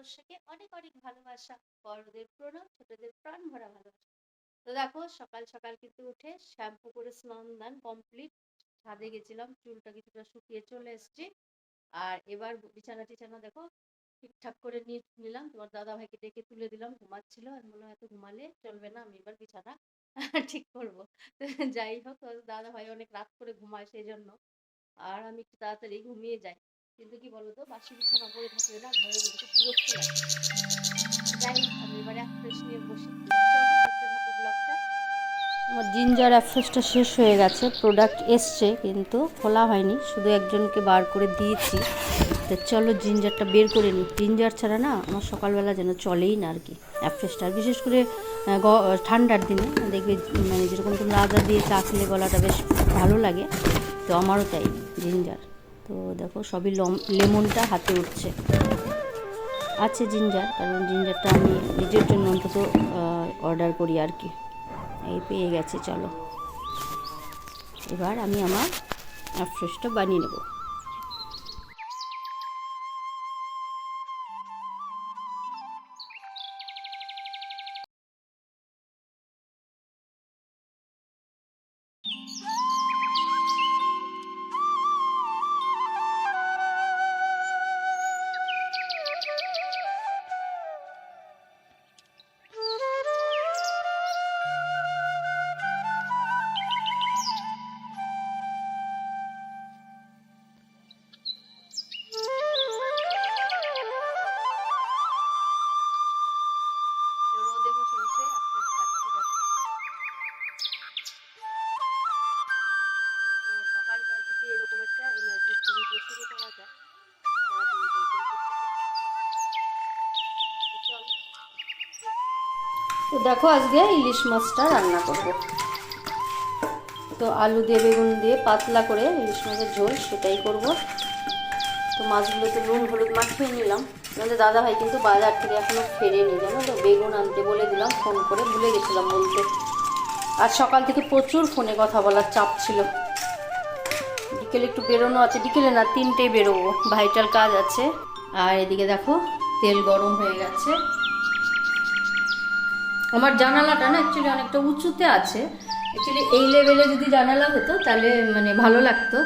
ভারতবর্ষকে অনেক অনেক ভালোবাসা, বড়দের প্রণাম, ছোটদের প্রাণ ভরা ভালোবাসা। তো দেখো, সকাল সকাল কিন্তু উঠে শ্যাম্পু করে স্নান দান কমপ্লিট ছাদে গেছিলাম, চুলটা কিছুটা শুকিয়ে চলে এসেছি। আর এবার বিছানা টিছানা দেখো, ঠিকঠাক করে নিয়ে নিলাম। তোমার দাদা ভাইকে ডেকে তুলে দিলাম, ঘুমাচ্ছিল। আমি বললাম, এত ঘুমালে চলবে না, আমি এবার বিছানা ঠিক করব। যাই হোক দাদা ভাই অনেক রাত করে ঘুমায় সেই জন্য। আর আমি একটু তাড়াতাড়ি ঘুমিয়ে যাই। কিন্তু কি বলতো, বাসি বিছানা পড়ে থাকলে না মধ্যে খুব বিরক্ত লাগে। যাই আমি এবারে ফ্রেশ নিয়ে বসি। আমার জিঞ্জার অ্যাফ্রেশটা শেষ হয়ে গেছে প্রোডাক্ট এসছে কিন্তু খোলা হয়নি, শুধু একজনকে বার করে দিয়েছি। তো চলো জিঞ্জারটা বের করে নিই। জিঞ্জার ছাড়া না আমার সকালবেলা যেন চলেই না আর কি অ্যাফ্রেশটা আর বিশেষ করে ঠান্ডার দিনে দেখবে মানে যেরকম তুমি আদা দিয়ে চা খেলে গলাটা বেশ ভালো লাগে, তো আমারও তাই জিঞ্জার। তো দেখো সবই লম লেমনটা হাতে উঠছে। আছে জিঞ্জার, কারণ জিঞ্জারটা আমি নিজের জন্য অন্তত অর্ডার করি আর কি। এই পেয়ে গেছে, চলো। এবার আমি আমার ফ্রেশটা বানিয়ে নেব। দেখো আজকে ইলিশ মাছটা রান্না করব। তো আলু দিয়ে, বেগুন দিয়ে পাতলা করে ইলিশ মাছের ঝোল সেটাই করব। তো মাছগুলো তো নুন, হলুদ মাখিয়ে নিলাম। আমাদের দাদা ভাই কিন্তু বাজার থেকে এখনও ফেরেনি, জানো তো? বেগুন আনতে বলে দিলাম, ফোন করে ভুলে গেছিলাম বলতে। আর সকাল থেকে প্রচুর ফোনে কথা বলার চাপ ছিল। বিকেলে একটু বেরোনো আছে, বিকেলে না তিনটেই বেরোবো। ভাইটাল কাজ আছে। আর এদিকে দেখো, তেল গরম হয়ে গেছে। আমার জানালাটা না অ্যাকচুয়ালি অনেকটা উঁচুতে আছে। অ্যাকচুয়ালি এই লেভেলে যদি জানালা হতো তাহলে মানে ভালো লাগতো।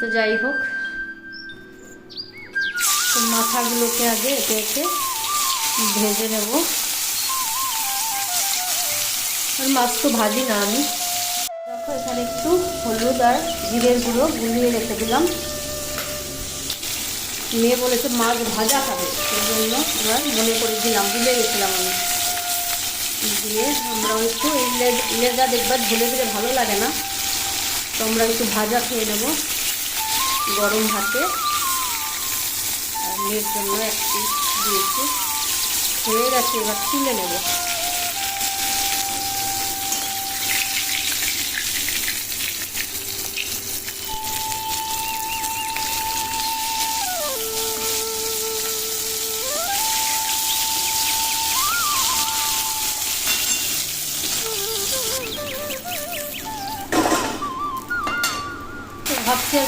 তো যাই হোক। তো মাথাগুলোকে আগে একে একে ভেজে নেব। আর মাছ তো ভাজি না আমি। দেখো, এখানে একটু হলুদ আর জিরের গুঁড়ো গুলিয়ে রেখে দিলাম। মেয়ে বলেছে মাছ ভাজা খাবে, সেই জন্য এবার মনে করে দিলাম, ভুলে গেছিলাম আমি। দিয়ে আমরা একটু এই লেজা দেখবার ঝুলে দিলে ভালো লাগে না। তো আমরা একটু ভাজা খেয়ে নেব গরম ভাতে। আর মেয়ের জন্য এক পিস দিয়েছি। হয়ে গেছে, এবার তুলে নেব।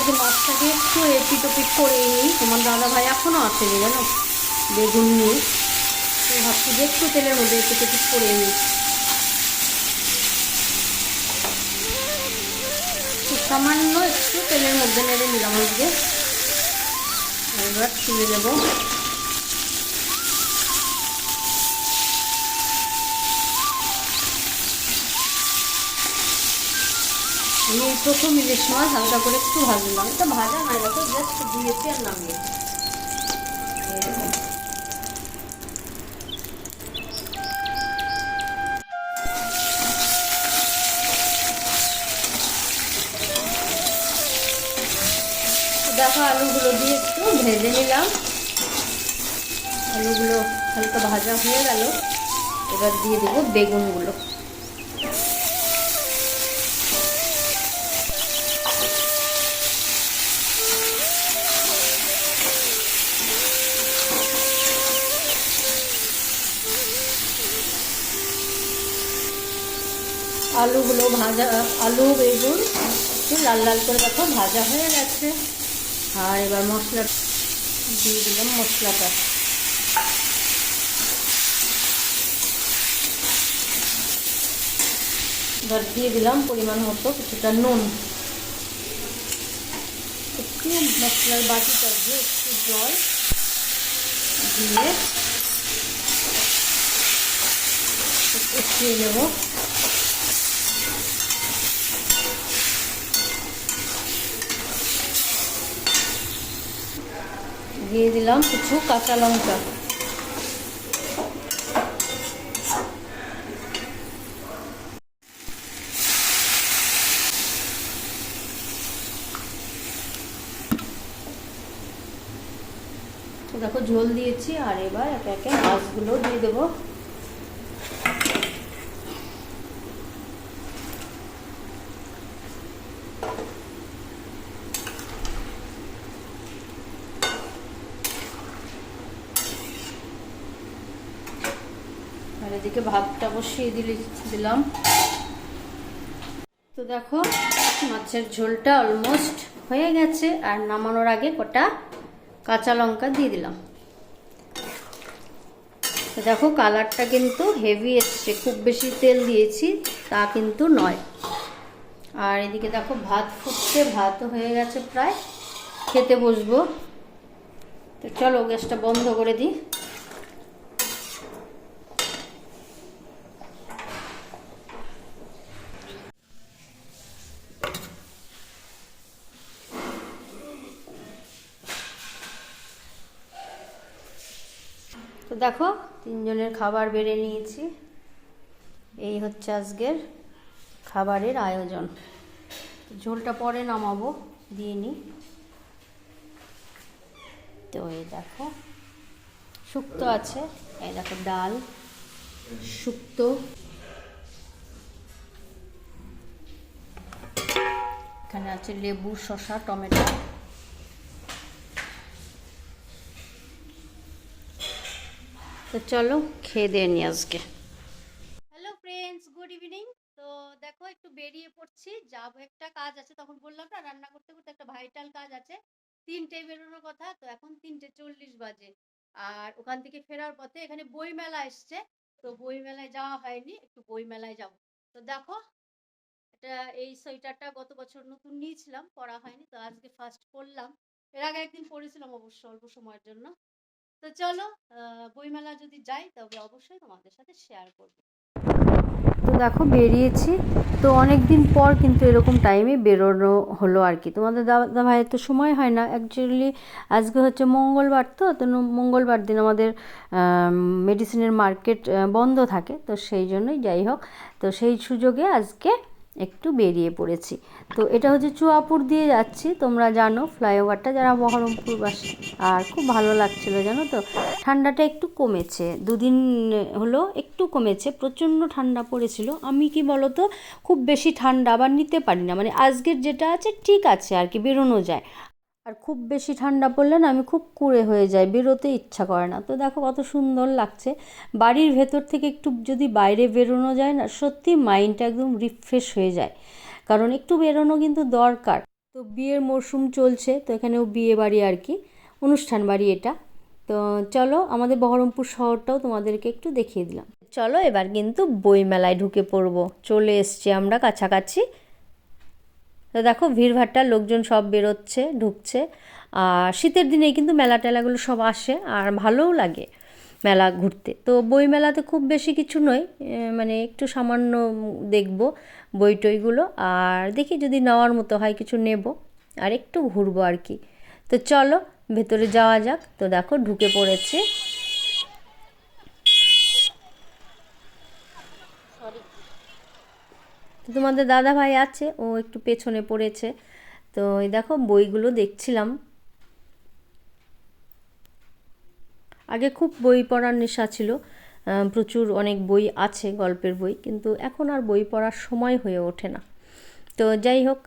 আজকে মাছটাকে একটু এপিট ওপিট করে নিই। তোমার দাদা ভাই এখনও আসেনি, জানো? বেগুন নিয়ে। ভাবছি যে একটু তেলের মধ্যে এপিট টপিক করে নিই। সামান্য একটু তেলের মধ্যে নেড়ে নিলাম আজকে এবার তুলে নেব। আমি এই প্রথম ইলিশ মাছ হালকা করে একটু ভাজলাম। এটা ভাজা নয় দেখো জাস্ট দিয়েছি আর নামিয়ে দেখো আলুগুলো দিয়ে একটু ভেজে নিলাম। আলুগুলো হালকা ভাজা হয়ে গেল। এবার দিয়ে দেবো বেগুনগুলো। আলুগুলো ভাজা, আলু, বেগুন, একটু লাল লাল করে দেখো, ভাজা হয়ে গেছে। আর এবার মশলা দিয়ে দিলাম মশলাটা। এবার দিয়ে দিলাম পরিমাণ মতো কিছুটা নুন। একটু মশলার বাটিটা দিয়ে একটু জল দিয়ে একটু নেব। দিয়ে দিলাম কিছু কাঁচা লঙ্কা। দেখো ঝোল দিয়েছি আর এবার একে একে মাছগুলো দিয়ে দেবো। এদিকে ভাতটা বসিয়ে দিলে, দিলাম। তো দেখো, মাছের ঝোলটা অলমোস্ট হয়ে গেছে, আর নামানোর আগে কটা কাঁচা লঙ্কা দিয়ে দিলাম। তো দেখো, কালারটা কিন্তু হেভি এসছে, খুব বেশি তেল দিয়েছি, তা কিন্তু নয়। আর এদিকে দেখো, ভাত ফুটছে ভাতও হয়ে গেছে প্রায়, খেতে বসবো। তো চলো, গ্যাসটা বন্ধ করে দিই। তো দেখো, তিনজনের খাবার বেড়ে নিয়েছি। এই হচ্ছে আজকের খাবারের আয়োজন। ঝোলটা পরে নামাবো, দিয়ে নিই। তো এই দেখো, শুক্তো আছে। এই দেখো, ডাল শুক্তো। এখানে আছে লেবু, শসা, টমেটো। তো চলো খেয়ে দিয়ে নি আজকে। হ্যালো ফ্রেন্ডস গুড ইভিনিং তো দেখো একটু বেরিয়ে পড়ছি, যাব একটা কাজ আছে, তখন বললাম না, রান্না করতে করতে একটা ভাইটাল কাজ আছে। তিনটে বেরোনোর কথা, তো এখন তিনটে চল্লিশ বাজে। আর ওখান থেকে ফেরার পথে এখানে বই মেলা এসছে, তো বই মেলায় যাওয়া হয়নি, একটু বই মেলায় যাব। তো দেখো এটা এই সোয়েটারটা গত বছর নতুন নিয়েছিলাম, পরা হয়নি, তো আজকে ফার্স্ট পরলাম। এর আগে একদিন পরেছিলাম অবশ্য অল্প সময়ের জন্য। তো চলো বইমেলা যদি যাই, তবে অবশ্যই তোমাদের সাথে শেয়ার করব। তো দেখো, বেরিয়েছি। তো অনেক দিন পর কিন্তু এরকম টাইমে বেরোনো হলো আর কি। তোমাদের দাদা ভাইয়ের তো সময় হয় না। অ্যাকচুয়ালি আজকে হচ্ছে মঙ্গলবার তো তো মঙ্গলবার দিন আমাদের মেডিসিনের মার্কেট বন্ধ থাকে। তো সেই জন্যই যাই হোক। তো সেই সুযোগে আজকে একটু বেরিয়ে পড়েছি। তো এটা হচ্ছে চুয়াপুর দিয়ে যাচ্ছি, তোমরা জানো ফ্লাইওভারটা যারা বহরমপুরবাসী আর খুব ভালো লাগছিল জানো তো? ঠান্ডাটা একটু কমেছে, দুদিন হলো একটু কমেছে, প্রচণ্ড ঠান্ডা পড়েছিল। আমি কি বলতো, খুব বেশি ঠান্ডা আবার নিতে পারি না। মানে আজকের যেটা আছে ঠিক আছে আর কি, বেরোনো যায়। আর খুব বেশি ঠান্ডা পড়লে না আমি খুব কুড়ে হয়ে যাই, বেরোতে ইচ্ছা করে না। তো দেখো কত সুন্দর লাগছে। বাড়ির ভেতর থেকে একটু যদি বাইরে বেরোনো যায় না, সত্যি মাইন্ডটা একদম রিফ্রেশ হয়ে যায়। কারণ একটু বেরোনো কিন্তু দরকার। তো বিয়ের মরশুম চলছে, তো এখানেও বিয়ে বাড়ি আর কি, অনুষ্ঠান বাড়ি এটা। তো চলো আমাদের বহরমপুর শহরটাও তোমাদেরকে একটু দেখিয়ে দিলাম। চলো এবার কিন্তু বইমেলায় ঢুকে পড়ব। চলে এসছি আমরা কাছাকাছি। তো দেখো ভিড়ভাট্টা লোকজন সব বেরোচ্ছে, ঢুকছে। আর শীতের দিনে কিন্তু মেলা টেলাগুলো সব আসে আর ভালোও লাগে মেলা ঘুরতে। তো বই মেলাতে খুব বেশি কিছু নয় মানে একটু সামান্য দেখব বই টইগুলো আর দেখি যদি নেওয়ার মতো হয় কিছু নেব, আর একটু ঘুরবো আর কি। তো চলো, ভেতরে যাওয়া যাক। তো দেখো ঢুকে পড়েছে। তো তোমাদের দাদা ভাই আছে, ও একটু পেছনে পড়েছে। তো এই দেখো, বইগুলো দেখছিলাম। আগে খুব বই পড়ার নেশা ছিল। প্রচুর অনেক বই আছে, গল্পের বই, কিন্তু এখন আর বই পড়ার সময় হয়ে ওঠে না। তো যাই হোক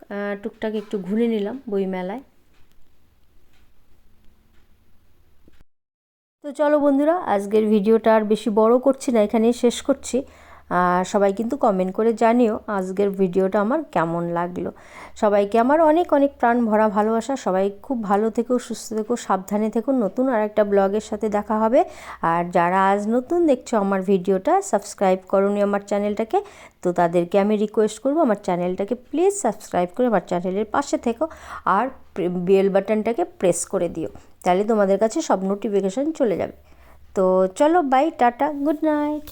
টুকটাক একটু ঘুরে নিলাম বই মেলায় তো চলো বন্ধুরা, আজকের ভিডিওটা আর বেশি বড় করছি না, এখানেই শেষ করছি। সবাই কিন্তু কমেন্ট করে জানিও আজকের ভিডিওটা আমার কেমন লাগল। সবাইকে আমার অনেক অনেক প্রাণ ভরা ভালোবাসা। সবাই খুব ভালো থেকো, সুস্থ থেকো, সাবধানে থেকো। নতুন আর একটা ব্লগের সাথে দেখা হবে। আর যারা আজ নতুন দেখছ আমার ভিডিওটা সাবস্ক্রাইব করনি আমার চ্যানেলটাকে, তো তাদেরকে আমি রিকোয়েস্ট করব আমার চ্যানেলটাকে প্লিজ সাবস্ক্রাইব করে আমার চ্যানেলের পাশে থেকো। আর বেল বাটনটাকে প্রেস করে দিও। তাহলে তোমাদের কাছে সব নোটিফিকেশান চলে যাবে। তো চলো বাই টাটা গুড নাইট